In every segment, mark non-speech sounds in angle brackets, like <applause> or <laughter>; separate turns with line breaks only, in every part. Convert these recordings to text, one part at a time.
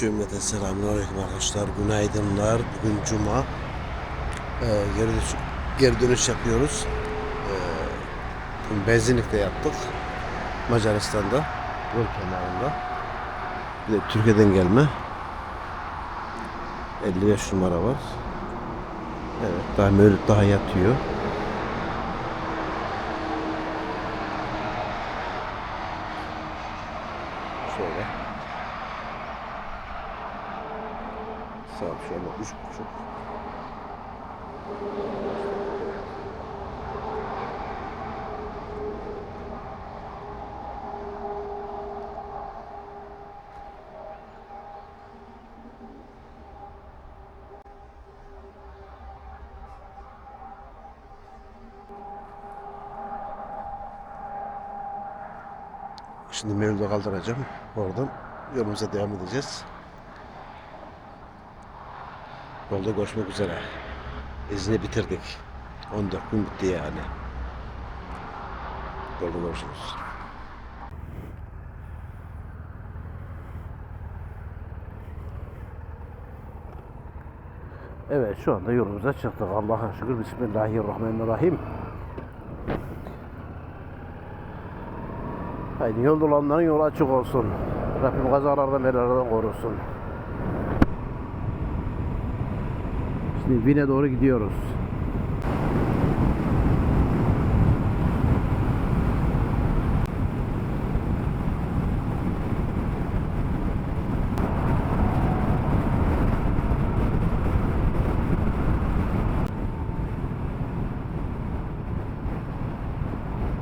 Cümleten selamünaleyküm arkadaşlar. Günaydınlar. Bugün Cuma. Ee, geri, dönüş, geri dönüş yapıyoruz. Ee, benzinlikte yaptık. Macaristan'da. Yol kenarında. Bir de Türkiye'den gelme. 55 numara var. Evet daha Mevlüt daha yatıyor. Şöyle. Saat şu anda üç buçuk. Şimdi Mevlüt'ü kaldıracağım. Oradan yolumuza devam edeceğiz. Yolda görüşmek üzere. İzni bitirdik. 14 gün bitti yani. Yolda görüşürüz. Evet şu anda yolumuza çıktık. Allah'a şükür. Bismillahirrahmanirrahim. Haydi yolda olanların yolu açık olsun. Rabbim kazalardan belalardan korusun. Şimdi Vin'e doğru gidiyoruz.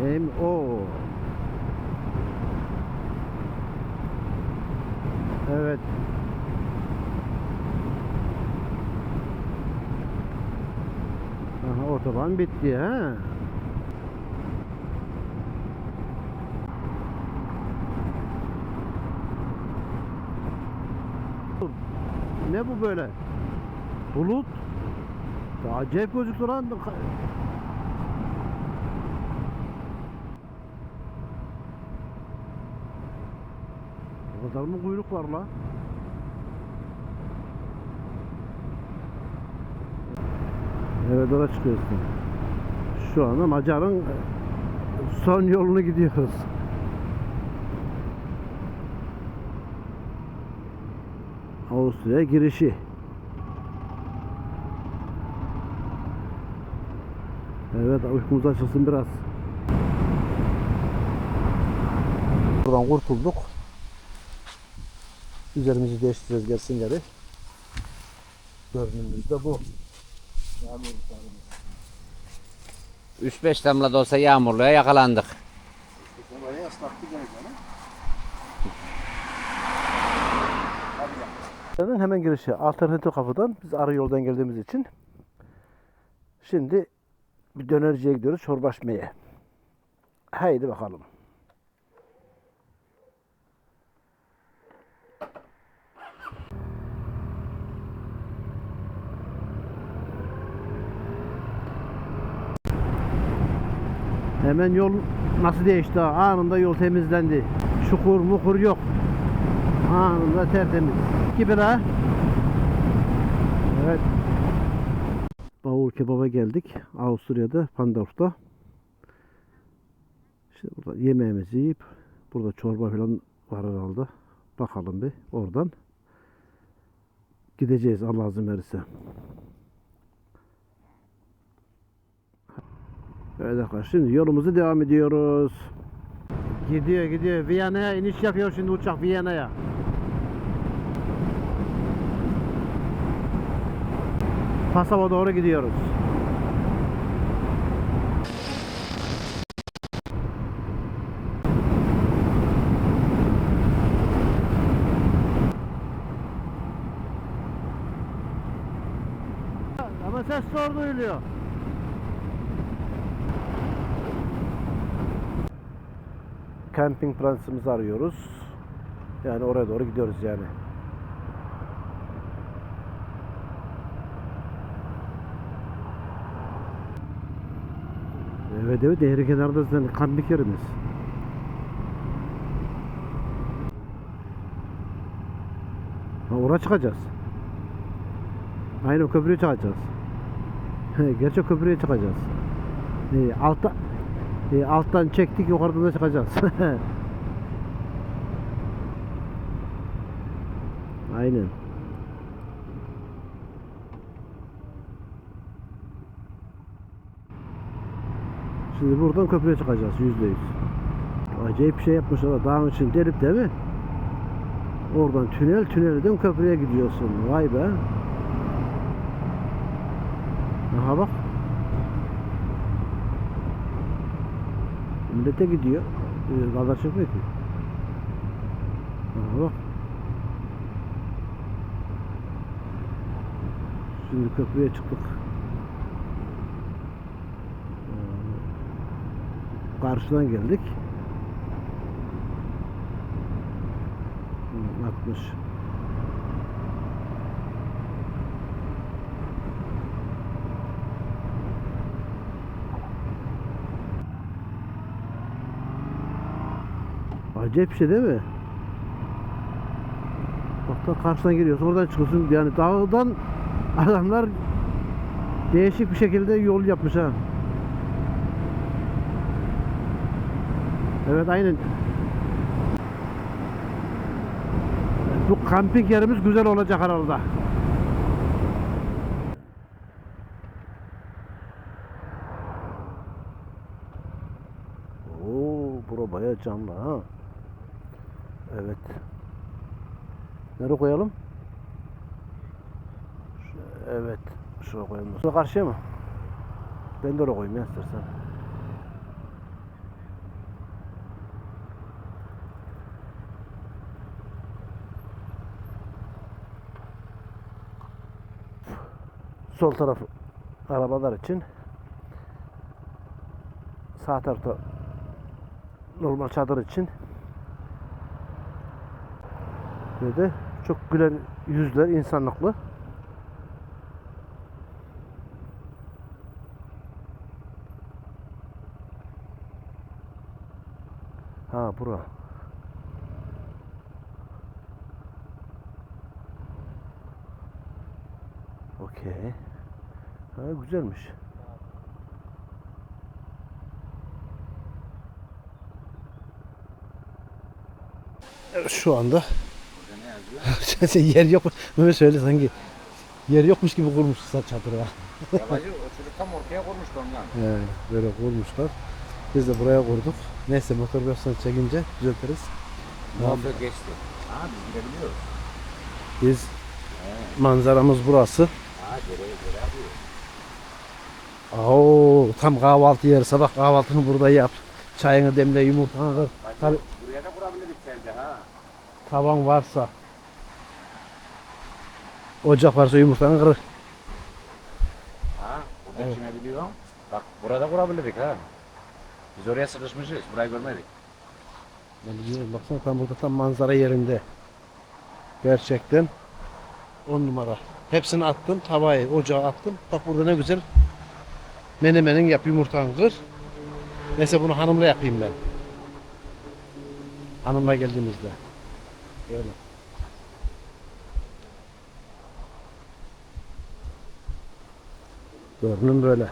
M.O. Evet. Aha otoban bitti ha. Ne bu böyle? Bulut. Ya Acayip gözüktü lan. O kadar mı kuyruk var la? Oraya çıkıyorsun. Şu anda Macar'ın son yolunu gidiyoruz. Avusturya girişi. Evet uykumuz açılsın biraz. Buradan kurtulduk. Üzerimizi değiştireceğiz gelsin geri. Görünümümüz de bu.
3-5 damla da olsa yağmurluğa yakalandık.
Hemen hemen girişi alternatif kapıdan biz arı yoldan geldiğimiz için şimdi bir dönerciye gidiyoruz çorba içmeye. Haydi bakalım. Hemen yol nasıl değişti? Anında yol temizlendi. Şukur mukur yok. Anında tertemiz. 2 bira. Evet. Bavul kebaba geldik. Avusturya'da, Pandorf'ta. İşte burada yemeğimizi yiyip burada çorba falan var herhalde. Bakalım bir oradan. Gideceğiz Allah izin verirse. Evet arkadaşlar şimdi yolumuzu devam ediyoruz. Gidiyor gidiyor. Viyana'ya iniş yapıyor şimdi uçak Viyana'ya. Pasava doğru gidiyoruz. Ama ses zor duyuluyor. Camping prensimizi arıyoruz. Yani oraya doğru gidiyoruz yani. Evet evet nehri kenarında zaten kamping yerimiz. Ha, oraya çıkacağız. Aynı köprüye çıkacağız. <laughs> Gerçi köprüye çıkacağız. Ee, altta, e, alttan çektik yukarıdan da çıkacağız. <laughs> Aynen. Şimdi buradan köprüye çıkacağız yüzde yüz. Acayip bir şey yapmışlar. Dağın için delip değil mi? Oradan tünel, tünelden köprüye gidiyorsun. Vay be. Aha bak. Millete gidiyor. Ee, Kadar çıkmıyor ki. Aha. Şimdi köprüye çıktık. Ee, Karşıdan geldik. Hı, 60. Acayip bir şey değil mi? Bak da karşıdan geliyorsun oradan çıkıyorsun yani dağdan adamlar değişik bir şekilde yol yapmış ha. Evet aynen. Bu kamping yerimiz güzel olacak herhalde. Oo, bura bayağı canlı ha. Evet. Nereye koyalım? Evet. Şuraya koyalım. Şuraya karşıya mı? Ben de oraya koyayım ya istersen. Sol taraf arabalar için. Sağ tarafta normal çadır için. Ve de çok güler yüzler, insanlıklı. Ha bura. Okey. Ha güzelmiş. Evet, Şu anda yer yok. Mehmet söyle sanki yer yokmuş gibi kurmuşsun çadırı. ha.
Yabacı o çocuk tam ortaya kurmuştu ondan.
Yani böyle kurmuşlar. Biz de buraya kurduk. Neyse motor versiyonu çekince düzeltiriz.
Muhabbet geçti. Ha biz gidebiliyoruz.
Biz manzaramız burası.
Ha geri geri yapıyor.
Oo, tam kahvaltı yeri. Sabah kahvaltını burada yap. Çayını demle, yumurtanı kır. Tabii
Buraya da kurabiliriz sence ha.
tavan varsa. Ocak varsa yumurtanı kırır.
Ha burada evet. biliyor. Bak burada kurabilirdik ha. Biz oraya sıkışmışız. Burayı görmedik.
Ben biliyorum baksana tam burada tam manzara yerinde. Gerçekten on numara. Hepsini attım tavayı ocağa attım. Bak burada ne güzel menemenin yap yumurtanı kır. Neyse bunu hanımla yapayım ben. Hanımla geldiğimizde. Öyle. Görünüm böyle.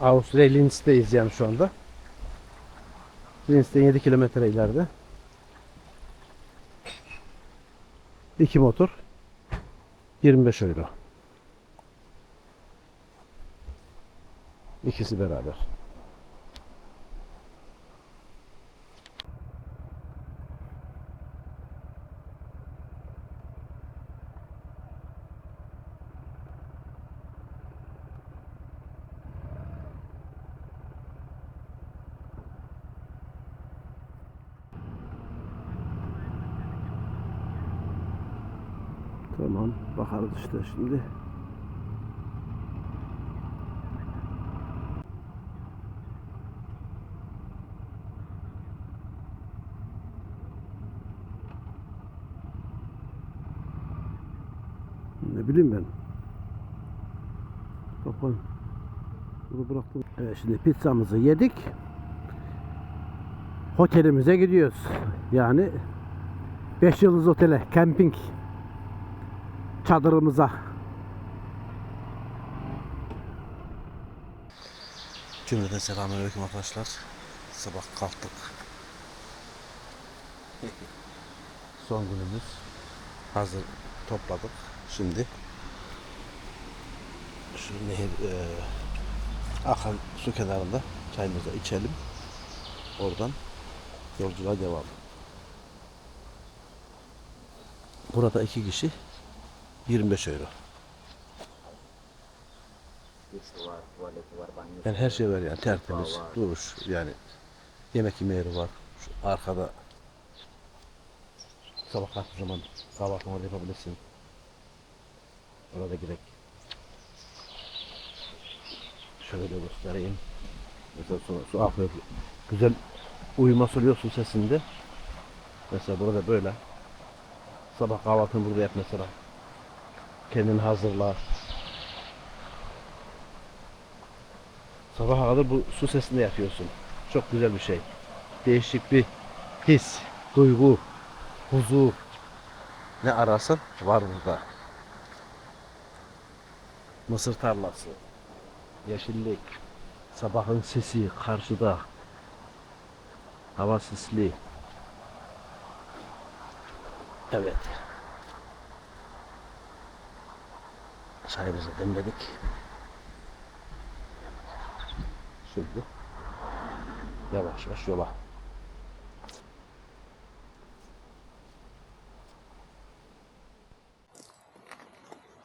Avusturya Linz'deyiz yani şu anda. Linz'den 7 kilometre ileride. İki motor. 25 euro. İkisi beraber. Bakarız işte şimdi. Ne bileyim ben. Kapan. Bunu bıraktım. Evet şimdi pizzamızı yedik. Otelimize gidiyoruz. Yani 5 yıldız otele, camping çadırımıza. Cümleten selamünaleyküm arkadaşlar. Sabah kalktık. <laughs> Son günümüz. Hazır topladık. Şimdi şu nehir e, akan su kenarında çayımızı içelim. Oradan yolculuğa devam. Burada iki kişi 25 euro. Yani her şey var yani tertemiz,
var.
duruş yani yemek yeme var. Şu arkada sabah kalktığın zaman kahvaltını orada yapabilirsin. Orada gerek. Şöyle de göstereyim. Mesela su, su akıyor. Güzel uyuması oluyor su sesinde. Mesela burada böyle. Sabah kahvaltını burada yap mesela. Kendini hazırla. Sabaha kadar bu su sesinde yatıyorsun. Çok güzel bir şey. Değişik bir his, duygu, huzur. Ne ararsan var burada. Mısır tarlası, yeşillik, sabahın sesi karşıda. Hava sisli. Evet. Çayımızı demledik. Şimdi yavaş yavaş yola.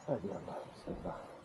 Hadi Allah'ım sen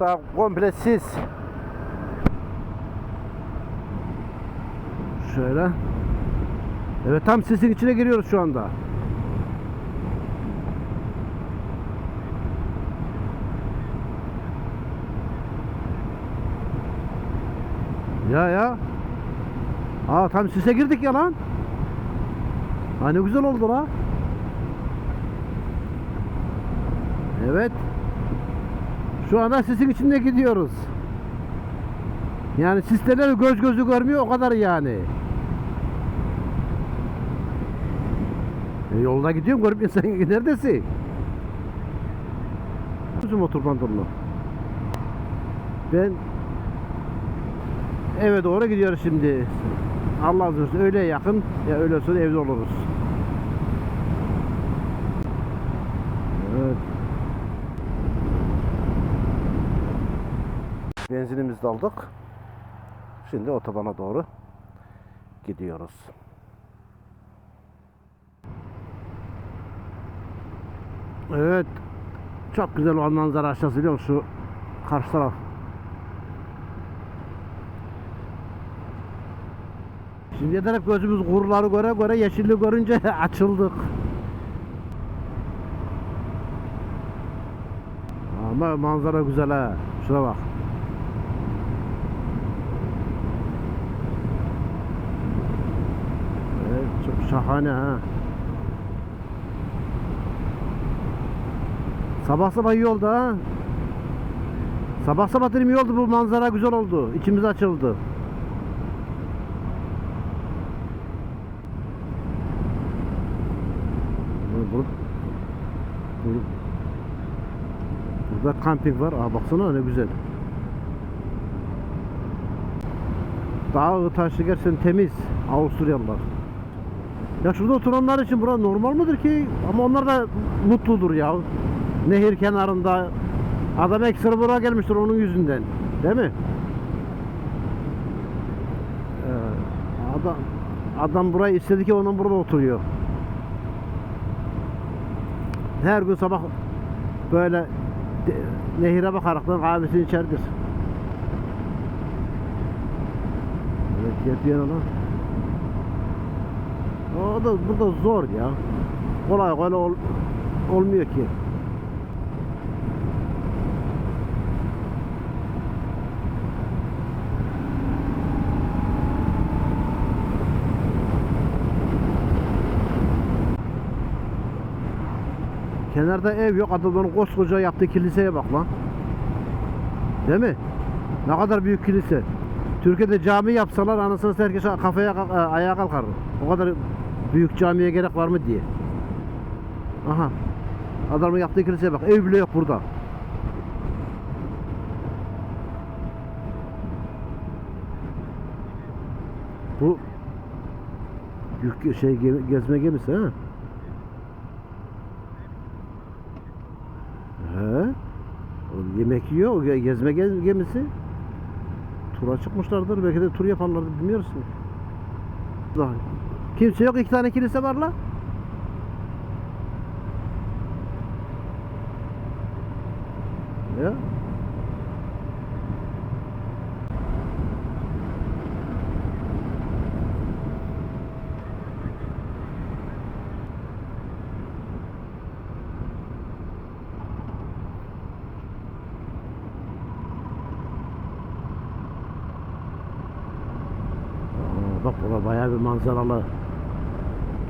Karşıda komple. Şöyle. Evet tam sisin içine giriyoruz şu anda. Ya ya. Aa tam sise girdik ya lan. Ha ne güzel oldu la. Evet. Şu anda sisin içinde gidiyoruz. Yani sisteleri göz gözü görmüyor o kadar yani. E, yolda gidiyorum görüp insan <laughs> neredesin? Bizim motor pantolonu. Ben eve doğru gidiyoruz şimdi. Allah razı olsun öyle yakın ya öyle sonra evde oluruz. Evet. Benzinimizi aldık. Şimdi otobana doğru gidiyoruz. Evet. Çok güzel olan manzara aşağısı biliyor musun? Şu karşı taraf. Şimdiye kadar hep gözümüz kuruları göre göre yeşilli görünce <laughs> açıldık. Ama manzara güzel ha. Şuna bak. Evet, çok şahane ha. Sabah sabah iyi oldu ha. Sabah sabah dedim iyi oldu bu manzara güzel oldu. İçimiz açıldı. Bu- bu- bu- Burada kamping var. Aa baksana ne güzel. Dağ taşı gerçekten temiz. Avusturyalılar. Ya şurada oturanlar için bura normal mıdır ki? Ama onlar da mutludur ya. Nehir kenarında. Adam ekstra buraya gelmiştir onun yüzünden. Değil mi? Ee, adam adam burayı istedi ki onun burada oturuyor. Her gün sabah böyle nehire bakaraktan kahvesini içerdir. Evet, yetiyor lan. O da burada zor ya. Kolay kolay ol, olmuyor ki. Kenarda ev yok. Adamların koskoca yaptığı kiliseye bak lan. Değil mi? Ne kadar büyük kilise. Türkiye'de cami yapsalar anasını herkes kafaya e, ayağa kalkardı. O kadar büyük camiye gerek var mı diye. Aha. Adamın yaptığı kiliseye bak. Ev bile yok burada. Bu yük şey ge- gezme gemisi ha. He? Yemek yiyor, gezme ge- gemisi. Tura çıkmışlardır, belki de tur yaparlardı bilmiyoruz ki. Daha. Kimse yok, iki tane kilise var la. Ya. Bak bura bayağı bir manzaralı.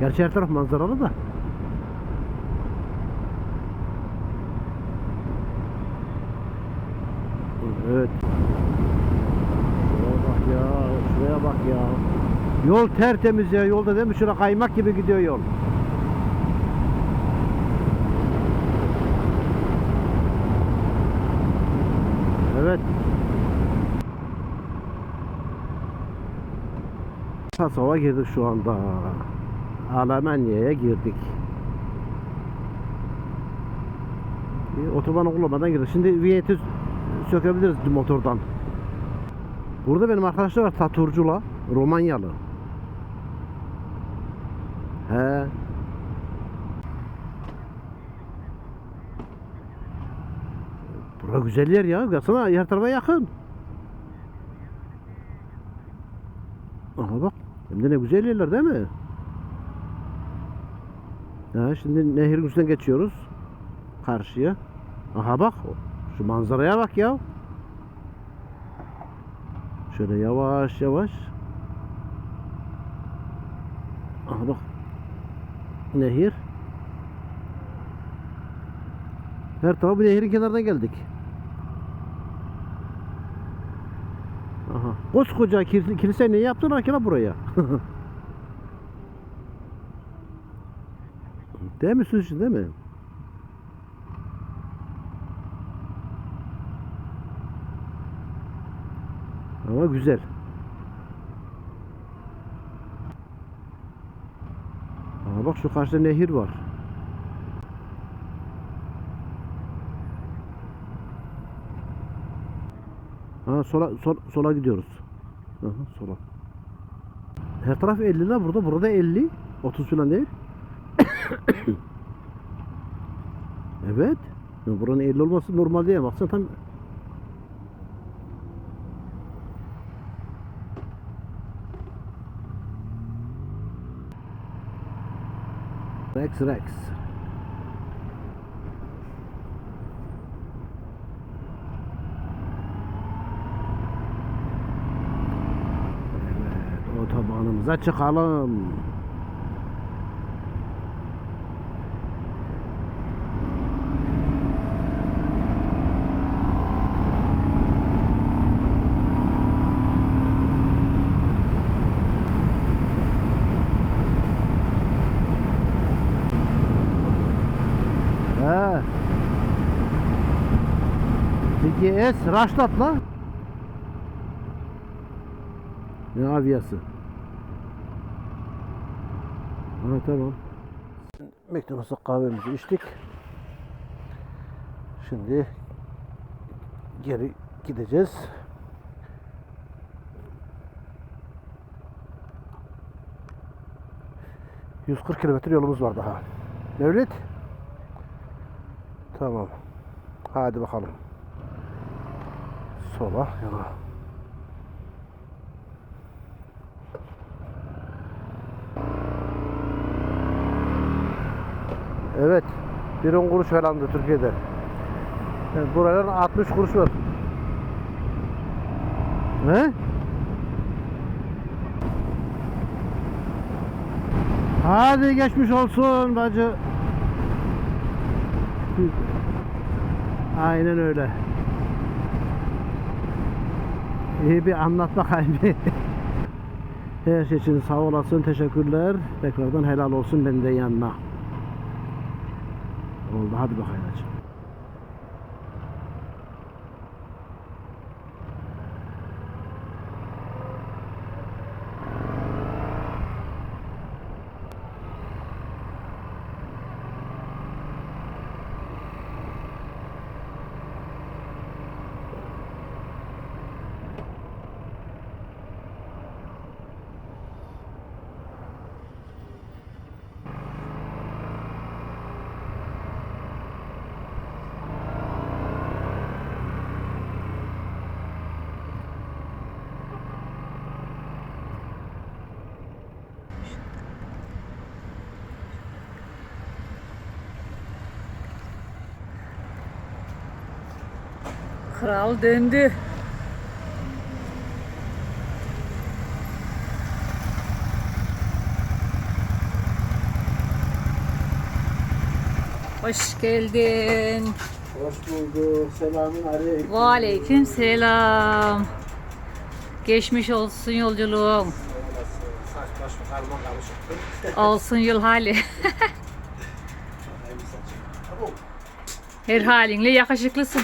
Gerçi her taraf manzaralı da. Evet. Şuraya bak ya, şuraya bak ya. Yol tertemiz ya, yolda değil mi? Şura kaymak gibi gidiyor yol. Evet. Tasava girdik şu anda. Almanya'ya girdik. Bir Otobanı kullanmadan girdik. Şimdi viyeti sökebiliriz motordan. Burada benim arkadaşlar var taturcula. Romanyalı. He. Bura güzel yer ya. Baksana her tarafa yakın. Aha bak. Hem de ne güzel yerler değil mi? Ha, şimdi nehir üstünden geçiyoruz. Karşıya. Aha bak. Şu manzaraya bak ya. Şöyle yavaş yavaş. Aha bak. Nehir. Her tarafı nehirin kenarından geldik. Aha. Koskoca kilise, kilise ne ki lan buraya? <laughs> değil mi Sushi değil mi? Ama güzel. Ama bak şu karşıda nehir var. Ha sola sol, sola gidiyoruz. Aha, sola. Her taraf 50 la burada. Burada 50. 30 falan değil. Evet. Buranın 50 olması normal değil. Baksana tam Rex Rex. Evet, otobanımıza çıkalım. He. GS Raştat la. Ne aviyası? Ha tamam. McDonald's'a kahvemizi içtik. Şimdi geri gideceğiz. ...140 kilometre yolumuz var daha. Mevlüt. Tamam. Hadi bakalım sola ya da Evet. Bir 10 kuruş falandı Türkiye'de. Yani buraların 60 kuruş var. Ne? Hadi geçmiş olsun bacı. Aynen öyle. İyi bir anlat bakayım. Her şey için sağ olasın, teşekkürler. Tekrardan helal olsun ben de yanına. Oldu, hadi bakayım
Kral döndü. Hoş geldin.
Hoş bulduk. Selamun aleyküm.
Aleyküm selam. Geçmiş olsun yolculuğum.
Saç baş karma karışık.
Olsun yol hali. Her halinle yakışıklısın.